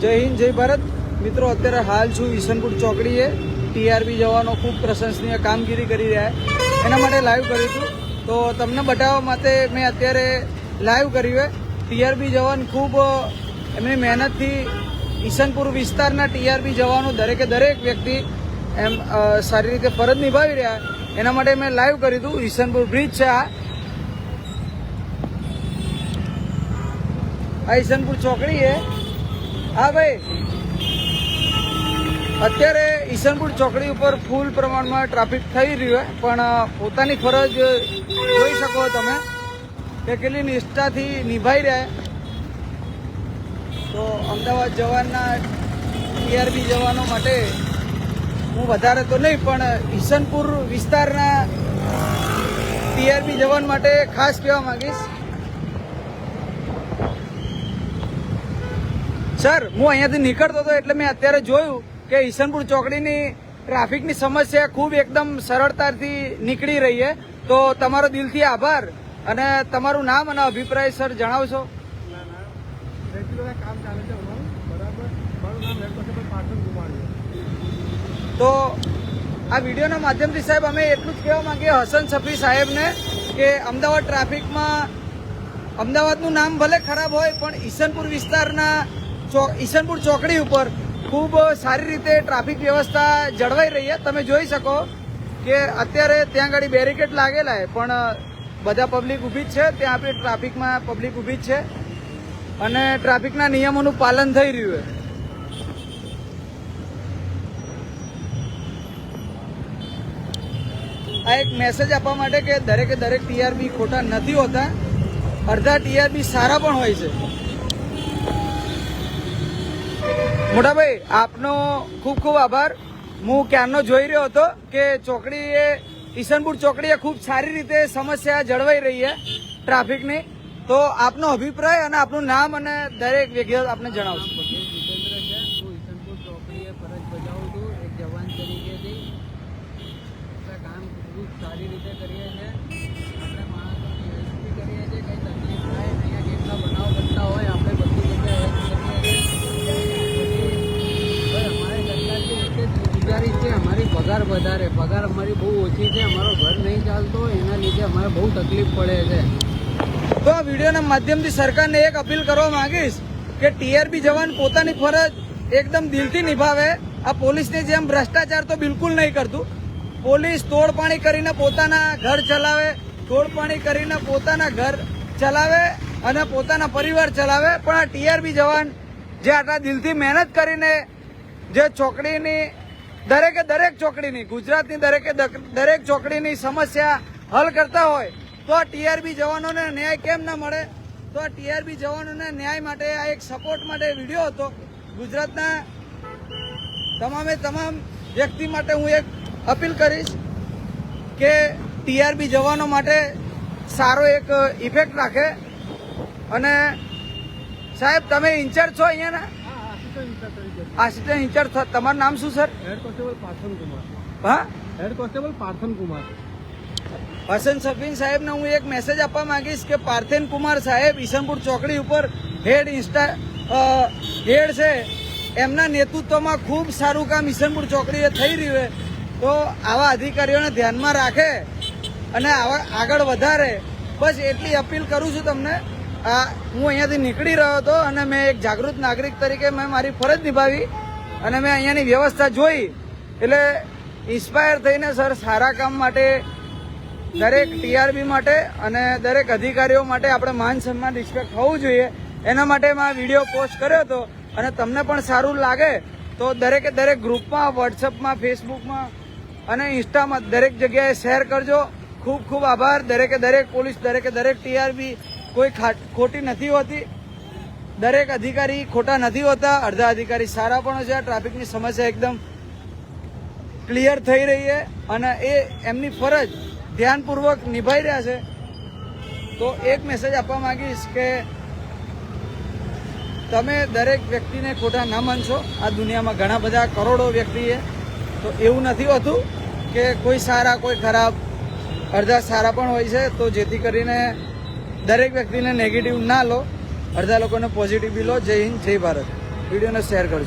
જય હિન્દ, જય ભારત. મિત્રો, અત્યારે હાલ છું ઈસનપુર ચોકડીએ. ટીઆરબી જવાનો ખૂબ પ્રશંસનીય કામગીરી કરી રહ્યા. એના માટે લાઈવ કર્યું હતું તો તમને બતાવવા માટે મેં અત્યારે લાઈવ કર્યું ટીઆરબી જવાન ખૂબ એમની મહેનતથી ઈસનપુર વિસ્તારના ટીઆરબી જવાનો દરેકે દરેક વ્યક્તિ એમ સારી રીતે ફરજ નિભાવી રહ્યા એના માટે મેં લાઈવ કર્યું હતું ઈસનપુર બ્રિજ છે આ. આ ઈસનપુર ચોકડી હા, ભાઈ. અત્યારે ઈસનપુર ચોકડી ઉપર ફૂલ પ્રમાણમાં ટ્રાફિક થઈ રહ્યું છે, પણ પોતાની ફરજ જોઈ શકો તમે કે કેટલી નિષ્ઠાથી નિભાઈ રહ્યા તો અમદાવાદ જવાના ટીઆરબી જવાનો માટે હું વધારે તો નહીં, પણ, ઈસનપુર વિસ્તારના ટીઆરબી જવાન માટે ખાસ કહેવા માંગીશ સર, હું અહીંયાથી નીકળતો હતો એટલે મેં અત્યારે જોયું કે ઈસનપુર ચોકડીની ટ્રાફિકની સમસ્યા ખૂબ એકદમ સરળતાથી નીકળી રહી છે. તો તમારો દિલથી આભાર અને તમારું નામ અને અભિપ્રાય સર જણાવશો. તો આ વિડીયોના માધ્યમથી સાહેબ અમે એટલું જ કહેવા માંગીએ હસન સફી સાહેબને કે અમદાવાદ ટ્રાફિકમાં અમદાવાદનું નામ ભલે ખરાબ હોય, પણ ઈસનપુર વિસ્તારના ઈસનપુર ચોકડી ઉપર ખૂબ સારી રીતે ટ્રાફિક વ્યવસ્થા જળવાઈ રહી છે. તમે જોઈ શકો કે અત્યારે ત્યાં આગળ બેરિકેડ લાગેલા પણ બધા પબ્લિક ઊભી જ છે. ત્યાં આપણે ટ્રાફિકમાં પબ્લિક ઊભી જ છે અને ટ્રાફિકના નિયમોનું પાલન થઈ રહ્યું છે. આ એક મેસેજ આપવા માટે કે દરેકે દરેક ટીઆરબી ખોટા નથી હોતા. અડધા ટીઆરબી સારા પણ હોય છે. મોટાભાઈ, આપનો ખૂબ ખૂબ આભાર. હું ક્યારનો જોઈ રહ્યો હતો કે ચોકડીએ, ઈસનપુર ચોકડીએ ખૂબ સારી રીતે સમસ્યા જળવાઈ રહી છે ટ્રાફિકની. તો આપનો અભિપ્રાય અને આપનું નામ અને દરેક છે. છું. તરીકેથી. આપણે ખૂબ સારી રીતે કરીએ છીએ આપણે માણસોની હેલ્પ બી કરીએ છીએ કંઈ તકલીફ થાય અહીંયા કેટલા બનાવ બનતા હોય આપણે બધી જગ્યાએ હેલ્પ કરીએ છીએ બસ અમારે સરકારથી એક જ ગુજારિશ છે અમારી પગાર વધારે. પગાર અમારી બહુ ઓછી છે. અમારો ઘર નહીં ચાલતો એના લીધે અમારે બહુ તકલીફ પડે છે. તો આ વિડીયોના માધ્યમથી સરકારને એક અપીલ કરવા માંગીશ કે ટીઆરબી જવાન પોતાની ફરજ એકદમ દિલથી નિભાવે. આ પોલીસની જેમ ભ્રષ્ટાચાર તો બિલકુલ નહીં કરતું. પોલીસ તોડપાણી કરીને પોતાના ઘર ચલાવે, તોડપાણી કરીને પોતાના ઘર ચલાવે અને પોતાના પરિવાર ચલાવે. પણ આ ટીઆરબી જવાન જે આટલા દિલથી મહેનત કરીને, જે ચોકડીની દરેકે દરેક ચોકડીની, ગુજરાતની દરેકે દરેક ચોકડીની સમસ્યા હલ કરતા હોય, તો આ ટીઆરબી જવાનોને ન્યાય કેમ ના મળે? તો આ ટીઆરબી જવાનોને ન્યાય માટે આ એક સપોર્ટ માટે વીડિયો હતો. ગુજરાતના તમામે તમામ વ્યક્તિ માટે હું એક અપીલ કરીશ કે ટીઆરબી જવાનો માટે સારો એક ઇફેક્ટ રાખે. અને સાહેબ, તમે ઇન્ચાર્જ છો અહીંયાના? આસિસ્ટન્ટ ઇન્ચાર્જ તમારું નામ શું sir head constable Parthan Kumar. હા? Head constable Parthan Kumar. Hasan Safin સાહેબને હું એક મેસેજ આપવા માંગીશ કે પાર્થેન કુમાર સાહેબ ઈસનપુર ચોકડી ઉપર હેડ ઇન્સ્ટા હેડ છે. એમના નેતૃત્વમાં ખૂબ સારું કામ ઈસનપુર ચોકડીએ થઈ રહ્યું છે. તો આવા અધિકારીઓને ધ્યાનમાં રાખે અને આવા આગળ વધારે. બસ એટલી અપીલ કરું છું તમને. હું અહીંયાથી નીકળી રહ્યો હતો અને મેં એક જાગૃત નાગરિક તરીકે મેં મારી ફરજ નિભાવી અને મેં અહીંયાની વ્યવસ્થા જોઈ. એટલે ઇન્સ્પાયર થઈને સર સારા કામ માટે, દરેક ટીઆરબી માટે અને દરેક અધિકારીઓ માટે આપણે માન સન્માન રિસ્પેક્ટ હોવું જોઈએ. એના માટે મેં વીડિયો પોસ્ટ કર્યો હતો અને તમને પણ સારું લાગે તો દરેકે દરેક ગ્રુપમાં વોટ્સઅપમાં ફેસબુકમાં અને ઇન્સ્ટામાં દરેક જગ્યાએ શેર કરજો. ખૂબ ખૂબ આભાર. દરેકે દરેક પોલીસ, દરેકે દરેક ટીઆરબી કોઈ ખાટ- નથી હોતી. દરેક અધિકારી ખોટા નથી હોતા. અડધા અધિકારી સારા પણ છે. ટ્રાફિકની સમસ્યા એકદમ ક્લિયર થઈ રહી છે અને એ એમની ફરજ ધ્યાનપૂર્વક નિભાઈ રહ્યા છે. તો એક મેસેજ આપવા માંગીશ કે તમે દરેક વ્યક્તિને ખોટા ના માનશો. આ દુનિયામાં ઘણા બધા કરોડો વ્યક્તિ છે. તો એવું નથી હોતું કે કોઈ સારા, કોઈ ખરાબ, અડધા સારા પણ હોય છે. તો જેથી કરીને દરેક વ્યક્તિને નેગેટિવ ના લો, અડધા લોકોને પોઝિટિવ બી લો. જય હિન્દ, જય ભારત. વિડીયોને શેર કરજો.